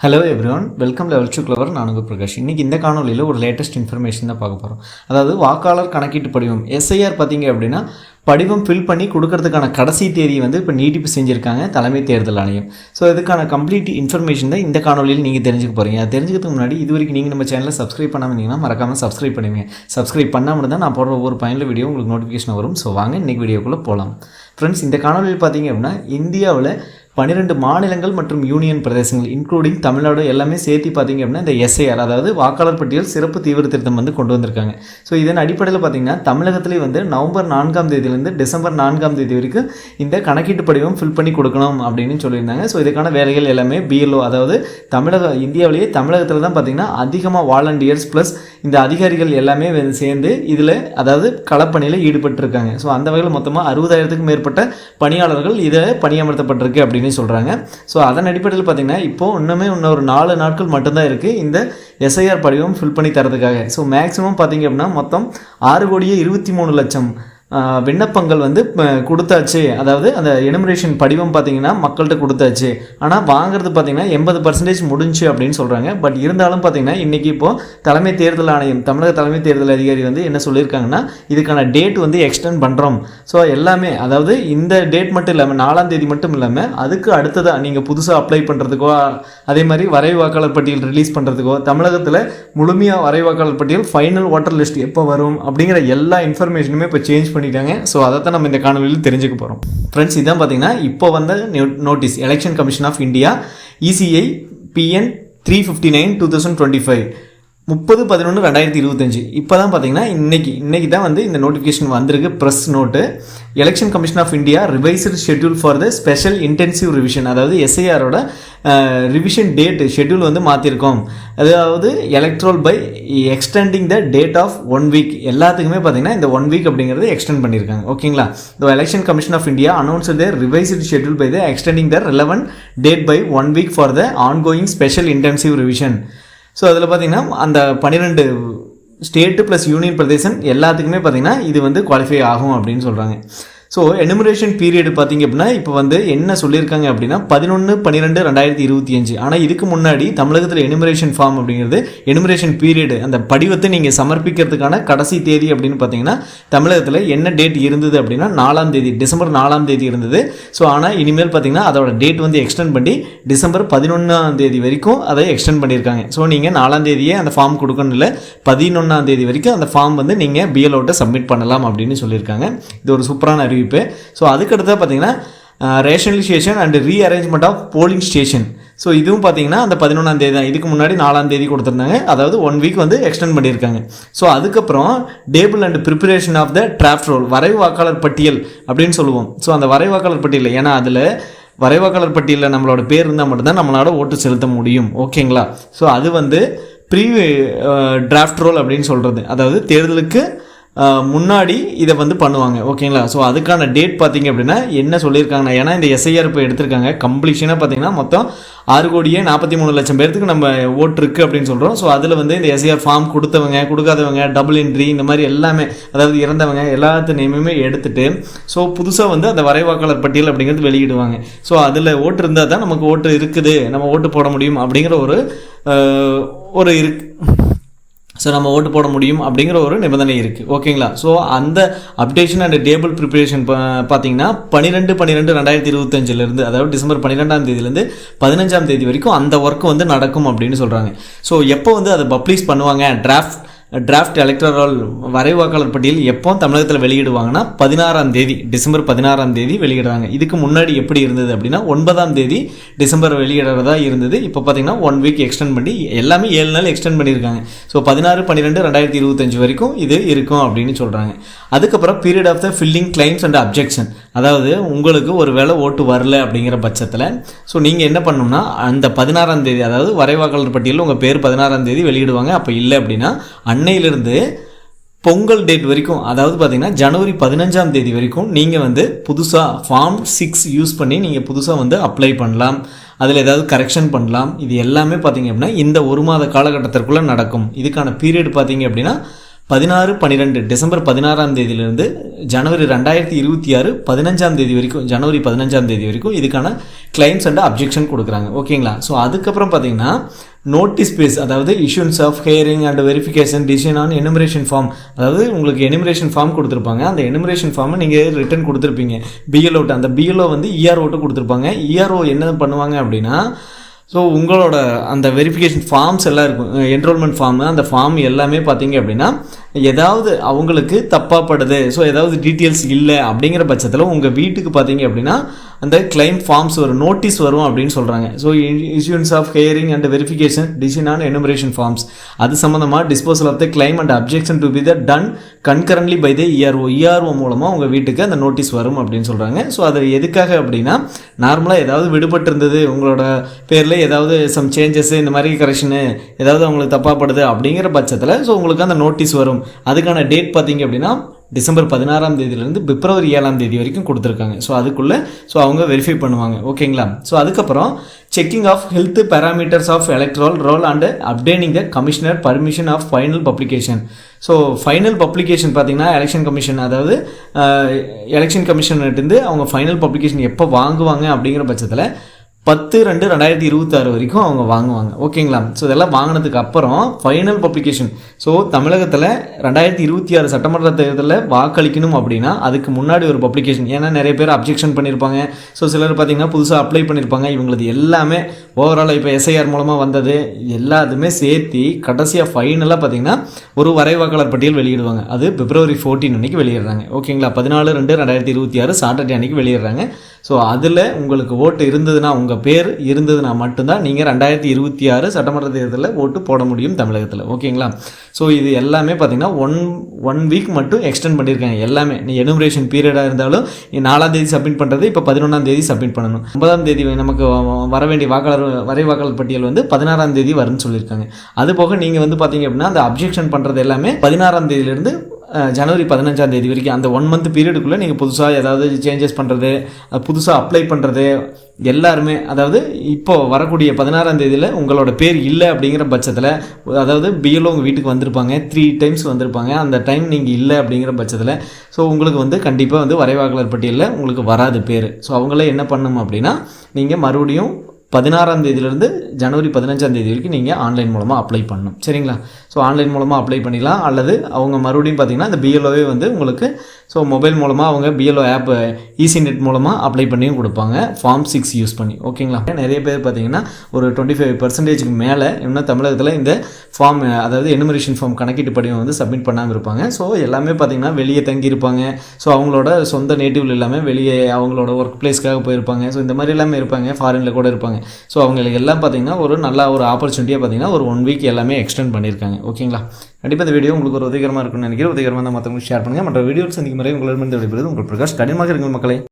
Hello everyone welcome level two clever நானுங்க பிரகாஷ். இன்றைக்கி இந்த காணொலியில் ஒரு லேட்டஸ்ட் இன்ஃபர்மேஷன் தான் பார்க்க போகிறோம் அதாவது வாக்காளர் கணக்கீட்டு படிவம் எஸ்ஐஆர் பார்த்தீங்க அப்படின்னா படிவம் ஃபில் பண்ணி கொடுக்கறதுக்கான கடைசி தேதி வந்து இப்போ நீட்டிப்பு செஞ்சுருக்காங்க தலைமை தேர்தல் ஆணையம். ஸோ இதுக்கான கம்ப்ளீட் இன்ஃபர்மேஷன் தான் இந்த காணொலியில் நீங்கள் தெரிஞ்சுக்க போகிறீங்க அது தெரிஞ்சுக்கிறதுக்கு முன்னாடி இது வரைக்கும் நீங்கள் நம்ம சேனலில் சப்ஸ்கிரைப் பண்ணாமல் இருந்தீங்கன்னா மறக்காமல் சப்ஸ்கிரைப் பண்ணுவீங்க சப்ஸ்கிரைப் பண்ணாமல் தான் நான் போடுற ஒவ்வொரு பயனில் வீடியோ உங்களுக்கு நோட்டிஃபிகேஷன் வரும். ஸோ வாங்க இன்றைக்கி வீடியோக்குள்ளே போகலாம் ஃப்ரெண்ட்ஸ் இந்த காணொலியில் பார்த்தீங்க அப்படின்னா இந்தியாவில் பன்னிரெண்டு மாநிலங்கள் மற்றும் யூனியன் பிரதேசங்கள் இன்க்ளூடிங் தமிழ்நாடு எல்லாமே சேர்த்து பார்த்தீங்க அப்படின்னா இந்த எஸ்ஐஆர் அதாவது வாக்காளர் பட்டியல் சிறப்பு தீவிர திருத்தம் வந்து கொண்டு வந்திருக்காங்க. ஸோ இதன் அடிப்படையில் பார்த்தீங்கன்னா தமிழகத்திலே வந்து நவம்பர் நான்காம் தேதியிலேருந்து டிசம்பர் நான்காம் தேதி வரைக்கும் இந்த கணக்கீட்டு படிவம் ஃபில் பண்ணி கொடுக்கணும் அப்படின்னு சொல்லியிருந்தாங்க. ஸோ இதுக்கான வேலைகள் எல்லாமே பிஎல்ஓ அதாவது தமிழக இந்தியாவிலேயே தமிழகத்தில் தான் பார்த்தீங்கன்னா அதிகமாக வாலண்டியர்ஸ் ப்ளஸ் இந்த அதிகாரிகள் எல்லாமே வந்து சேர்ந்து இதில் அதாவது களப்பணியில் ஈடுபட்டிருக்காங்க. ஸோ அந்த வகையில் மொத்தமாக அறுபதாயிரத்துக்கும் மேற்பட்ட பணியாளர்கள் இதில் பணியமர்த்தப்பட்டிருக்கு அப்படின்னு சொல்கிறாங்க ஸோ அதன் அடிப்படையில் பார்த்திங்கன்னா இப்போது இன்னுமே இன்னும் ஒரு நாலு நாட்கள் மட்டும்தான் இருக்குது இந்த எஸ்ஐஆர் படிவம் ஃபில் பண்ணி தரதுக்காக. ஸோ மேக்ஸிமம் பார்த்தீங்க அப்படின்னா மொத்தம் ஆறு கோடியே இருபத்தி மூணு லட்சம் விண்ணப்பங்கள் வந்து கொடுத்தாச்சு. அதாவது அந்த எனுமரேஷன் படிவம் பார்த்தீங்கன்னா மக்கள்கிட்ட கொடுத்தாச்சு. ஆனால் வாங்குறது பார்த்தீங்கன்னா எண்பது பர்சன்டேஜ் முடிஞ்சு அப்படின்னு சொல்கிறாங்க பட் இருந்தாலும் பார்த்தீங்கன்னா இன்றைக்கி இப்போது தலைமை தேர்தல் ஆணையம் தமிழக தலைமை தேர்தல் அதிகாரி வந்து என்ன சொல்லியிருக்காங்கன்னா இதுக்கான டேட் வந்து எக்ஸ்டெண்ட் பண்ணுறோம் ஸோ எல்லாமே அதாவது இந்த டேட் மட்டும் இல்லாமல் நாலாம் தேதி மட்டும் இல்லாமல் அதுக்கு அடுத்ததாக நீங்கள் புதுசாக அப்ளை பண்ணுறதுக்கோ அதே மாதிரி வரைவு வாக்காளர் பட்டியல் ரிலீஸ் பண்ணுறதுக்கோ தமிழகத்தில் முழுமையாக வரைவு வாக்காளர் பட்டியல் ஃபைனல் வாட்டர் லிஸ்ட் எப்போ வரும் அப்படிங்கிற எல்லா இன்ஃபர்மேஷனுமே இப்போ சேஞ்ச் பண்ணிட்டாங்க. ஸோ அதை தான் நம்ம இந்த காணொலியில் தெரிஞ்சுக்க போகிறோம் ஃப்ரெண்ட்ஸ் இதான் பார்த்தீங்கன்னா இப்போ வந்த notice election commission of India ECI PN three fifty nine two thousand twenty five முப்பது பதினொன்று ரெண்டாயிரத்தி இருபத்தஞ்சு. இப்போ தான் பார்த்தீங்கன்னா இன்னைக்கு இன்னைக்கு தான் வந்து இந்த நோட்டிஃபிகேஷன் வந்திருக்கு press note election commission of India revised schedule for the special intensive revision அதாவது எஸ்ஐஆரோட ரிவிஷன் டேட் ஷெட்யூல் வந்து மாற்றிருக்கோம் அதாவது electoral by extending the date of one week எல்லாத்துக்குமே பார்த்தீங்கன்னா இந்த ஒன் வீக் அப்படிங்கிறது எக்ஸ்டெண்ட் பண்ணியிருக்காங்க ஓகேங்களா? The election commission of India announce the revised schedule by the extending the relevant date by one week for the ongoing special intensive revision so அதில் பார்த்தீங்கன்னா அந்த பன்னிரெண்டு ஸ்டேட்டு ப்ளஸ் யூனியன் பிரதேசம் எல்லாத்துக்குமே பார்த்தீங்கன்னா இது வந்து குவாலிஃபை ஆகும் அப்படின்னு சொல்கிறாங்க ஸோ எனுமரேஷன் பீரியட் பார்த்தீங்க அப்படின்னா இப்போ வந்து என்ன சொல்லியிருக்காங்க அப்படின்னா பதினொன்று பன்னிரெண்டு ரெண்டாயிரத்தி இருபத்தி அஞ்சு. ஆனால் இதுக்கு முன்னாடி தமிழகத்தில் எனுமரேஷன் ஃபார்ம் அப்படிங்கிறது எனுமரேஷன் பீரியடு அந்த படிவத்தை நீங்கள் சமர்ப்பிக்கிறதுக்கான கடைசி தேதி அப்படின்னு பார்த்தீங்கன்னா தமிழகத்தில் என்ன டேட் இருந்தது அப்படின்னா நாலாம் தேதி டிசம்பர் நாலாம் தேதி இருந்தது. ஸோ ஆனால் இனிமேல் பார்த்தீங்கன்னா அதோட டேட் வந்து எக்ஸ்டெண்ட் பண்ணி டிசம்பர் பதினொன்றாம் தேதி வரைக்கும் அதை எக்ஸ்டெண்ட் பண்ணியிருக்காங்க. ஸோ நீங்கள் நாலாம் தேதியே அந்த ஃபார்ம் கொடுக்கணும் இல்லை பதினொன்றாம் தேதி வரைக்கும் அந்த ஃபார்ம் வந்து நீங்கள் பிஎல்ஓட்ட சப்மிட் பண்ணலாம் அப்படின்னு சொல்லியிருக்காங்க. இது ஒரு சூப்பரான அறிவிப்பு. ஸோ அதுக்கடுத்து பார்த்தீங்கன்னா rationalisation and rearrangement of polling station so இதுவும் பார்த்தீங்கன்னா அந்த பதினொன்றாம் தேதி தான். இதுக்கு முன்னாடி நாலாம் தேதி கொடுத்துருந்தாங்க. அதாவது ஒன் வீக் வந்து எக்ஸ்டெண்ட் பண்ணியிருக்காங்க. ஸோ அதுக்கப்புறம் table and preparation of the draft roll வரைவு வாக்காளர் பட்டியல் அப்படின்னு சொல்லுவோம். ஸோ அந்த வரைவு வாக்காளர் பட்டியல் ஏன்னா அதில் வரைவாக்காளர் பட்டியலில் நம்மளோட பேர் இருந்தால் மட்டும்தான் நம்மளால ஓட்டு செலுத்த முடியும். ஓகேங்களா ஸோ அது வந்து ப்ரீ டிராஃப்ட் ரோல் அப்படின்னு சொல்கிறது அதாவது தேர்தலுக்கு முன்னாடி இதை வந்து பண்ணுவாங்க ஓகேங்களா? ஸோ அதுக்கான டேட் பார்த்தீங்க அப்படின்னா என்ன சொல்லியிருக்காங்கன்னா ஏன்னா இந்த எஸ்ஐஆர் இப்போ எடுத்திருக்காங்க. கம்ப்ளீஷனாக பார்த்தீங்கன்னா மொத்தம் ஆறு கோடியே நாற்பத்தி மூணு லட்சம் பேர்த்துக்கு நம்ம ஓட்டு இருக்குது அப்படின்னு சொல்கிறோம் ஸோ அதில் வந்து இந்த எஸ்ஐஆர் ஃபார்ம் கொடுத்தவங்க கொடுக்காதவங்க டபுள் என்ட்ரி இந்த மாதிரி எல்லாமே அதாவது இறந்தவங்க எல்லாத்து நேமுமே எடுத்துட்டு ஸோ புதுசாக வந்து அந்த வரைவாக்காளர் பட்டியல் அப்படிங்கிறது வெளியிடுவாங்க. ஸோ அதில் ஓட்டு இருந்தால் தான் நமக்கு ஓட்டு இருக்குது. நம்ம ஓட்டு போட முடியும் அப்படிங்கிற ஒரு ஒரு இருக்கு. ஸோ நம்ம ஓட்டு போட முடியும் அப்படிங்கிற ஒரு நிபந்தனை இருக்குது ஓகேங்களா ஸோ அந்த அப்டேஷன் அண்ட் டேபிள் ப்ரிப்பரேஷன் பார்த்தீங்கன்னா பன்னிரெண்டு பன்னிரெண்டு ரெண்டாயிரத்தி இருபத்தஞ்சிலேருந்து அதாவது டிசம்பர் பன்னிரெண்டாம் தேதியிலேருந்து பதினஞ்சாம் தேதி வரைக்கும் அந்த ஒர்க் வந்து நடக்கும் அப்படின்னு சொல்கிறாங்க ஸோ எப்போ வந்து அதை பப்ளிஷ் பண்ணுவாங்க? டிராஃப்ட் டிராஃப்ட் எலக்ட்ரல் வரைவாக்காளர் பட்டியல் எப்போ தமிழகத்தில் வெளியிடுவாங்கன்னா பதினாறாம் தேதி டிசம்பர் பதினாறாம் தேதி வெளியிடுறாங்க. இதுக்கு முன்னாடி எப்படி இருந்தது அப்படின்னா ஒன்பதாம் தேதி டிசம்பர் வெளியிடுறதா இருந்தது. இப்போ பார்த்தீங்கன்னா ஒன் வீக் எக்ஸ்டெண்ட் பண்ணி எல்லாமே ஏழு நாள் எக்ஸ்டெண்ட் பண்ணியிருக்காங்க. ஸோ பதினாறு பன்னிரெண்டு ரெண்டாயிரத்தி இருபத்தஞ்சு வரைக்கும் இது இருக்கும் அப்படின்னு சொல்கிறாங்க அதுக்கப்புறம் period of the filling claims and objection அதாவது உங்களுக்கு ஒரு வேளை ஓட்டு வரல அப்படிங்கிற பட்சத்தில் ஸோ நீங்கள் என்ன பண்ணணும்னா அந்த பதினாறாம் தேதி அதாவது வரைவாக்காளர் பட்டியலில் உங்கள் பேர் பதினாறாம் தேதி வெளியிடுவாங்க. அப்போ இல்லை அப்படின்னா அன்னையிலிருந்து பொங்கல் டேட் வரைக்கும் அதாவது பார்த்தீங்கன்னா ஜனவரி பதினஞ்சாம் தேதி வரைக்கும் நீங்கள் வந்து புதுசாக ஃபார்ம் சிக்ஸ் யூஸ் பண்ணி நீங்கள் புதுசாக வந்து அப்ளை பண்ணலாம். அதில் ஏதாவது கரெக்ஷன் பண்ணலாம். இது எல்லாமே பார்த்தீங்க அப்படின்னா இந்த ஒரு மாத காலகட்டத்திற்குள்ளே நடக்கும். இதுக்கான பீரியட் பார்த்தீங்க அப்படின்னா பதினாறு பன்னிரெண்டு டிசம்பர் பதினாறாம் தேதியிலிருந்து ஜனவரி ரெண்டாயிரத்தி இருபத்தி ஆறு பதினஞ்சாம் தேதி வரைக்கும் ஜனவரி பதினஞ்சாம் தேதி வரைக்கும் இதுக்கான கிளைம்ஸ் அண்ட் அப்ஜெக்ஷன் கொடுக்குறாங்க. ஓகேங்களா ஸோ அதுக்கப்புறம் பார்த்தீங்கன்னா நோட்டீஸ் பேஸ் அதாவது issuance of hearing and verification decision on enumeration form அதாவது உங்களுக்கு எனுமரேஷன் ஃபார்ம் கொடுத்துருப்பாங்க. அந்த எனுமரேஷன் ஃபார்மை நீங்கள் ரிட்டன் கொடுத்துருப்பீங்க. பிஎல்ஓட்டு அந்த பிஎல்ஓ வந்து இஆர்ஓட்டு கொடுத்துருப்பாங்க. இஆர்ஓ என்ன பண்ணுவாங்க அப்படின்னா ஸோ உங்களோட அந்த வெரிஃபிகேஷன் ஃபார்ம்ஸ் எல்லாம் இருக்கும். என்ரோல்மெண்ட் ஃபார்மு அந்த ஃபார்ம் எல்லாமே பார்த்தீங்க அப்படின்னா ஏதாவது அவங்களுக்கு தப்பாகப்படுது ஸோ ஏதாவது டீட்டெயில்ஸ் இல்லை அப்படிங்கிற பட்சத்தில் உங்கள் வீட்டுக்கு பார்த்தீங்க அப்படின்னா அந்த கிளைம் ஃபார்ம்ஸ் வரும் நோட்டீஸ் வரும் அப்படின்னு சொல்கிறாங்க so issuance of hearing and verification decision on enumeration forms அது சம்மந்தமாக disposal of the claim and objection to be the done concurrently by the ERO ERO மூலமாக உங்கள் வீட்டுக்கு அந்த நோட்டீஸ் வரும் அப்படின்னு சொல்கிறாங்க ஸோ அது எதுக்காக அப்படின்னா நார்மலாக ஏதாவது விடுபட்டு இருந்தது உங்களோட பேரில் ஏதாவது சம் சேஞ்சஸ் இந்த மாதிரி கரெக்ஷனு ஏதாவது அவங்களுக்கு தப்பாப்படுது அப்படிங்கிற பட்சத்தில் ஸோ உங்களுக்கு அந்த நோட்டீஸ் வரும். அதுக்கான டேட் பார்த்தீங்க அப்படின்னா டிசம்பர் பதினாறாம் தேதியிலேருந்து பிப்ரவரி ஏழாம் தேதி வரைக்கும் கொடுத்துருக்காங்க. ஸோ அதுக்குள்ளே ஸோ அவங்க வெரிஃபை பண்ணுவாங்க. ஓகேங்களா ஸோ அதுக்கப்புறம் checking of health parameters of electoral roll and obtaining the commissioner permission of final publication so final publication பார்த்தீங்கன்னா எலெக்ஷன் கமிஷன் அதாவது எலெக்ஷன் கமிஷன்கிட்டேருந்து அவங்க ஃபைனல் பப்ளிகேஷன் எப்போ வாங்குவாங்க அப்படிங்கிற பட்சத்தில் பத்து ரெண்டு ரெண்டாயிரத்தி இருபத்தாறு வரைக்கும் அவங்க வாங்குவாங்க. ஓகேங்களா? ஸோ இதெல்லாம் வாங்கினதுக்கு அப்புறம் ஃபைனல் பப்ளிகேஷன் ஸோ தமிழகத்தில் ரெண்டாயிரத்தி இருபத்தி ஆறு சட்டமன்ற தேர்தலில் வாக்களிக்கணும் அப்படின்னா அதுக்கு முன்னாடி ஒரு பப்ளிகேஷன் ஏன்னா நிறைய பேர் அப்ஜெக்ஷன் பண்ணியிருப்பாங்க ஸோ சிலர் பார்த்தீங்கன்னா புதுசாக அப்ளை பண்ணியிருப்பாங்க இவங்களது எல்லாமே ஓவரால் இப்போ எஸ்ஐஆர் மூலமாக வந்தது. எல்லாத்துமே சேர்த்து கடைசியாக ஃபைனலாக பார்த்தீங்கன்னா ஒரு வரைவாக்காளர் பட்டியல் வெளியிடுவாங்க. அது பிப்ரவரி ஃபோர்டீன் அன்னைக்கு வெளியிடுறாங்க. ஓகேங்களா? பதினாலு ரெண்டு ரெண்டாயிரத்தி இருபத்தி ஆறு சாட்டர்டே அன்னைக்கு வெளியிடுறாங்க. ஸோ அதில் உங்களுக்கு ஓட்டு இருந்ததுன்னா உங்கள் பேர் இருந்ததுன்னா மட்டும்தான் நீங்கள் ரெண்டாயிரத்தி இருபத்தி ஆறு சட்டமன்ற தேர்தலில் ஓட்டு போட முடியும் தமிழகத்தில். ஓகேங்களா ஸோ இது எல்லாமே பார்த்தீங்கன்னா ஒன் ஒன் வீக் மட்டும் எக்ஸ்டெண்ட் பண்ணியிருக்காங்க எல்லாமே. நீ எனுமரேஷன் பீரியடாக இருந்தாலும் நீ நாலாம் தேதி சப்மிட் பண்ணுறது இப்போ பதினொன்றாம் தேதி சப்மிட் பண்ணணும். ஒன்பதாம் தேதி நமக்கு வர வேண்டிய வாக்காளர் வரை வாக்காளர் பட்டியல் வந்து பதினாறாம் தேதி வரும்னு சொல்லியிருக்காங்க அது போக நீங்கள் வந்து பார்த்தீங்க அப்படின்னா அந்த அப்ஜெக்ஷன் பண்ணுறது எல்லாமே பதினாறாம் தேதியிலேருந்து ஜனவரி பதினஞ்சாம் தேதி வரைக்கும் அந்த ஒன் மந்த் பீரியடுக்குள்ளே நீங்கள் புதுசாக ஏதாவது சேஞ்சஸ் பண்ணுறது புதுசாக அப்ளை பண்ணுறது எல்லாருமே அதாவது இப்போ வரக்கூடிய பதினாறாம் தேதியில் உங்களோட பேர் இல்லை அப்படிங்கிற பட்சத்தில் அதாவது பிஎல்ஓ உங்கள் வீட்டுக்கு வந்திருப்பாங்க த்ரீ டைம்ஸ் வந்திருப்பாங்க அந்த டைம் நீங்கள் இல்லை அப்படிங்கிற பட்சத்தில் ஸோ உங்களுக்கு வந்து கண்டிப்பாக வந்து வரைவாக்காளர் பட்டியலில் உங்களுக்கு வராது பேர். ஸோ அவங்கள என்ன பண்ணணும் அப்படின்னா நீங்கள் மறுபடியும் பதினாறாம் தேதியிலேருந்து ஜனவரி பதினஞ்சாம் தேதி வரைக்கும் நீங்கள் ஆன்லைன் மூலமாக அப்ளை பண்ணணும். சரிங்களா? ஸோ ஆன்லைன் மூலமாக அப்ளை பண்ணிக்கலாம். அல்லது அவங்க மறுபடியும் பார்த்தீங்கன்னா இந்த பிஎல்ஓவே வந்து உங்களுக்கு ஸோ மொபைல் மூலமாக அவங்க பிஎல்ஓ ஆப் ஈஸி நெட் மூலமாக அப்ளை பண்ணியும் கொடுப்பாங்க. ஃபார்ம் சிக்ஸ் யூஸ் பண்ணி. ஓகேங்களா? நிறைய பேர் பார்த்தீங்கன்னா ஒரு டுவெண்ட்டி ஃபைவ் பர்சன்டேஜுக்கு மேலே இன்னும் தமிழகத்தில் இந்த ஃபார்ம் அதாவது எனுமரேஷன் ஃபார்ம் கணக்கீட்டு படிவம் வந்து சப்மிட் பண்ணாமல் இருப்பாங்க. ஸோ எல்லாமே பார்த்தீங்கன்னா வெளியே தங்கியிருப்பாங்க ஸோ அவங்களோட சொந்த நேட்டிவ் எல்லாமே வெளியே அவங்களோட ஒர்க் பிளேஸ்க்காக போயிருப்பாங்க. ஸோ இந்த மாதிரி எல்லாமே இருப்பாங்க. ஃபாரினில் கூட இருப்பாங்க. ஸோ அவங்களுக்கு எல்லாம் பார்த்தீங்கன்னா ஒரு நல்ல ஒரு ஆப்பர்ச்சுனிட்டியாக பார்த்தீங்கன்னா ஒரு ஒன் வீக் எல்லாமே எக்ஸ்டெண்ட் பண்ணியிருக்காங்க. ஓகேங்களா? கண்டிப்பாக இந்த வீடியோ உங்களுக்கு ஒரு உதவிகரமாக இருக்கும்னு நினைக்கிறேன். உதவிகரமாக மற்றவங்களுக்கு ஷேர் பண்ணுங்கள் மற்ற வீடியோ சந்திக்கும் முறை உங்களிடமிருந்து விடைபெறுவது உங்கள் பிரகாஷ். கடினமாக இருங்கள் மக்களை.